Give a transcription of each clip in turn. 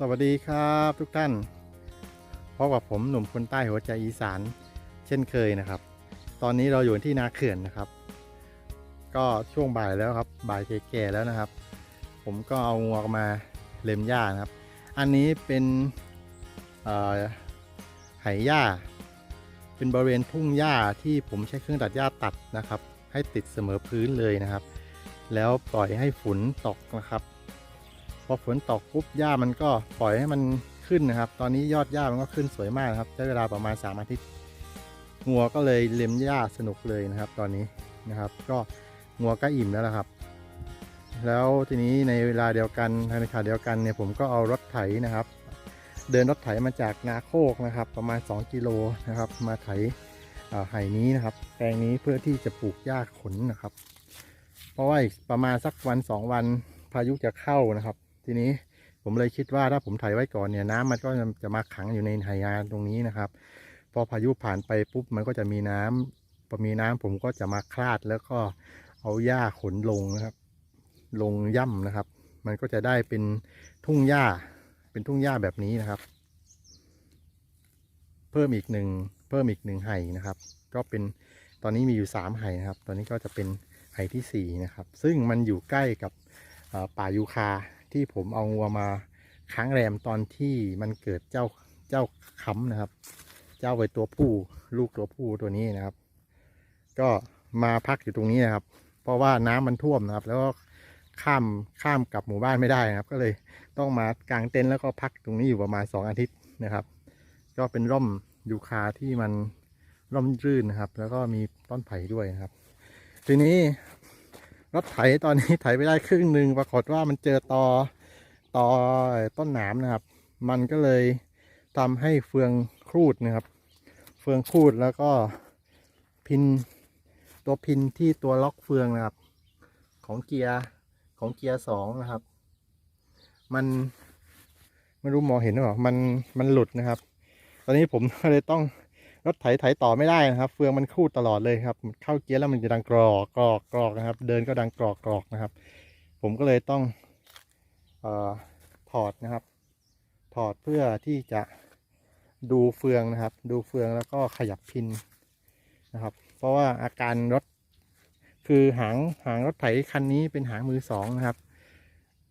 สวัสดีครับทุกท่านพบกับผมหนุ่มคนใต้หัวใจอีสาน เช่นเคยนะครับ ตอนนี้เราอยู่ที่นาเขื่อนนะครับ ก็ช่วงบ่ายแล้วครับ บ่ายแก่ๆแล้วนะครับ ผมก็เอางวมาเล็มหญ้านะครับ อันนี้เป็นไหหญ้า เป็นบริเวณทุ่งหญ้าที่ผมใช้เครื่องตัดหญ้าตัดนะครับ ให้ติดเสมอพื้นเลยนะครับ แล้วปล่อยให้ฝุ่นตกนะครับ พอฝนตกปุ๊บหญ้ามันก็ปล่อยให้มันขึ้นนะครับ ตอนนี้ยอดหญ้ามันก็ขึ้นสวยมากนะครับใช้เวลาประมาณ3อาทิตย์งัวก็เลยเล็มหญ้าสนุกเลยนะครับ ตอนนี้นะครับ ก็งัวก็อิ่มแล้วนะครับ แล้วทีนี้ในเวลาเดียวกันในขณะเดียวกันเนี่ยผมก็เอารถไถนะครับ เดินรถไถมาจากนาโคกนะครับ ประมาณ 2 กิโลนะครับ มาไถอ่าไห่นี้นะครับ แปลงนี้เพื่อที่จะปลูกหญ้าขนนะครับ เพราะว่าประมาณสักวันสองวันพายุจะเข้านะครับ ทีนี้ผมเลยคิดว่าถ้าผมไถไว้ก่อนเนี่ยน้ำมันก็จะมาขังอยู่ในไหยานตรงนี้นะครับ พอพายุผ่านไปปุ๊บมันก็จะมีน้ำพอมีน้ำผมก็จะมาคลาดแล้วก็เอาหญ้าขนลงนะครับ ลงย่ำนะครับ มันก็จะได้เป็นทุ่งหญ้า เป็นทุ่งหญ้าแบบนี้นะครับ เพิ่มอีกหนึ่งเพิ่มอีกหนึ่งไห่นะครับ ก็เป็นตอนนี้มีอยู่สามไห่นะครับ ตอนนี้ก็จะเป็นไห่ที่สี่นะครับ ซึ่งมันอยู่ใกล้กับป่ายูคา ที่ผมเอางัวมาค้างแรมตอนที่มันเกิดเจ้าเจ้าค้ำนะครับ เจ้าไว้ตัวผู้ลูกตัวผู้ตัวนี้นะครับ ก็มาพักอยู่ตรงนี้นะครับ เพราะว่าน้ำมันท่วมนะครับ แล้วก็ข้ามข้ามกลับหมู่บ้านไม่ได้นะครับ ก็เลยต้องมากางเต็นท์แล้วก็พักตรงนี้อยู่ประมาณ 2 อาทิตย์นะครับ ก็เป็นร่มยูคาที่มันร่มรื่นนะครับ แล้วก็มีต้นไผ่ด้วยนะครับ ทีนี้ รถไถตอนนี้ไถไปได้ครึ่งหนึ่งปรากฏว่ามันเจอตอตอต้นหนามนะครับ มันก็เลยทำให้เฟืองครูดนะครับ เฟืองครูดแล้วก็พินตัวพินที่ตัวล็อกเฟืองนะครับ ของเกียร์ของเกียร์สองนะครับ มันไม่รู้มองเห็นหรือเปล่ามันมันหลุดนะครับ ตอนนี้ผมก็เลยต้อง รถไถไถต่อไม่ได้นะครับ เฟืองมันคูดตลอดเลยครับเข้าเกียร์แล้วมันจะดังกรอกกรอกกรอกนะครับ เดินก็ดังกรอกกรอกนะครับ ผมก็เลยต้องออถอดนะครับ ถอดเพื่อที่จะดูเฟืองนะครับ ดูเฟืองแล้วก็ขยับพินนะครับ เพราะว่าอาการรถคือหางหางรถไถคันนี้เป็นหางมือสองนะครับ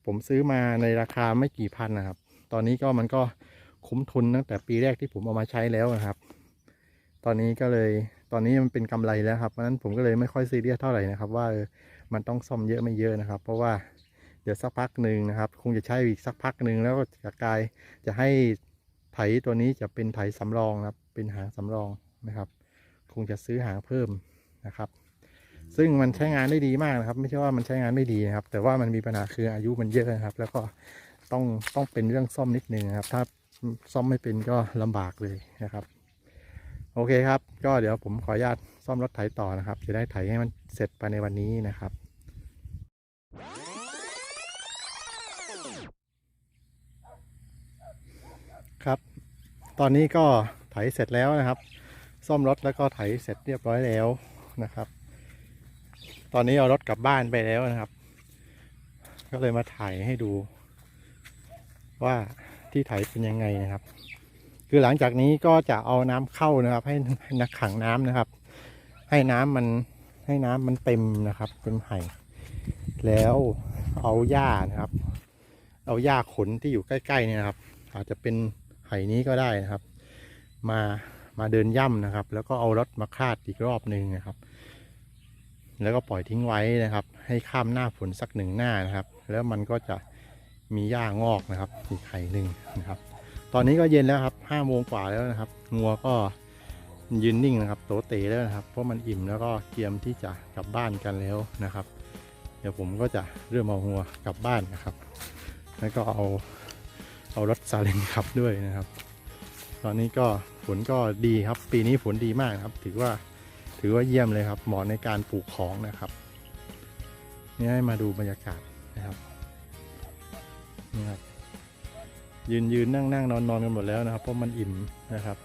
ผมซื้อมาในราคาไม่กี่พันนะครับ ตอนนี้ก็มันก็คุ้มทุนตั้งแต่ปีแรกที่ผมเอามาใช้แล้วนะครับ ตอนนี้ก็เลยตอนนี้มันเป็นกำไรแล้วครับเพราะฉะนั้นผมก็เลยไม่ค่อยซีเรียสเท่าไหร่นะครับ ว่ามันต้องซ่อมเยอะไม่เยอะนะครับ เพราะว่าเดี๋ยวสักพักหนึ่งนะครับ คงจะใช้อีกสักพักหนึ่งแล้วก็จะกลายจะให้ไถตัวนี้จะเป็นไถสำรองนะครับ เป็นหางสำรองนะครับ คงจะซื้อหางเพิ่มนะครับ ซึ่งมันใช้งานได้ดีมากนะครับ ไม่ใช่ว่ามันใช้งานไม่ดีนะครับ แต่ว่ามันมีปัญหาคืออายุมันเยอะนะครับ แล้วก็ต้องต้องเป็นเรื่องซ่อมนิดนึงนะครับ ถ้าซ่อมไม่เป็นก็ลำบากเลยนะครับ โอเคครับ ก็เดี๋ยวผมขออนุญาตซ่อมรถไถต่อนะครับ จะได้ไถให้มันเสร็จภายในวันนี้นะครับ ครับ ตอนนี้ก็ไถเสร็จแล้วนะครับ ซ่อมรถแล้วก็ไถเสร็จเรียบร้อยแล้วนะครับ ตอนนี้เอารถกลับบ้านไปแล้วนะครับ ก็เลยมาถ่ายให้ดู ว่าที่ไถเป็นยังไงนะครับ คือหลังจากนี้ก็จะเอาน้ำเข้านะครับ ให้นักขังน้ำนะครับ ให้น้ำมันให้น้ำมันเต็มนะครับเต็มไห่แล้วเอาหญ้านะครับ เอาหญ้าขนที่อยู่ใกล้ๆเนี่ยนะครับ อาจจะเป็นไห่นี้ก็ได้นะครับ มามาเดินย่ำนะครับ แล้วก็เอารถมาคาดอีกรอบหนึ่งนะครับ แล้วก็ปล่อยทิ้งไว้นะครับ ให้ข้ามหน้าฝนสักหนึ่งหน้านะครับ แล้วมันก็จะมีหญ้างอกนะครับอีกไห่หนึ่งนะครับ ตอนนี้ก็เย็นแล้วครับห้าโมงกว่าแล้วนะครับงัวก็ยืนนิ่งนะครับ โตเตแล้วนะครับ เพราะมันอิ่มแล้วก็เตรียมที่จะกลับบ้านกันแล้วนะครับ เดี๋ยวผมก็จะเริ่มเอางัวกลับบ้านนะครับ แล้วก็เอาเอารถซาเล้งขับด้วยนะครับ ตอนนี้ก็ฝนก็ดีครับ ปีนี้ฝนดีมากครับ ถือว่าถือว่าเยี่ยมเลยครับเหมาะในการปลูกของนะครับนี่ให้มาดูบรรยากาศนะครับนี่ครับ ยืนยืนนั่งนั่งนอนนอนกันหมดแล้วนะครับ เพราะมันอิ่มนะครับ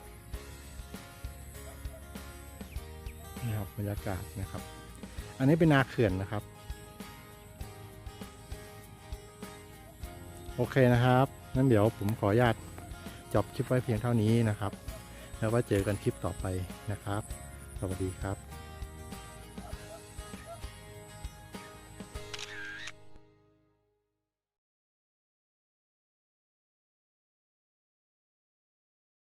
นี่ครับบรรยากาศนะครับ อันนี้เป็นนาเขื่อนนะครับ โอเคนะครับงั้นเดี๋ยวผมขออนุญาตจบคลิปไว้เพียงเท่านี้นะครับ แล้วว่าเจอกันคลิปต่อไปนะครับ สวัสดีครับ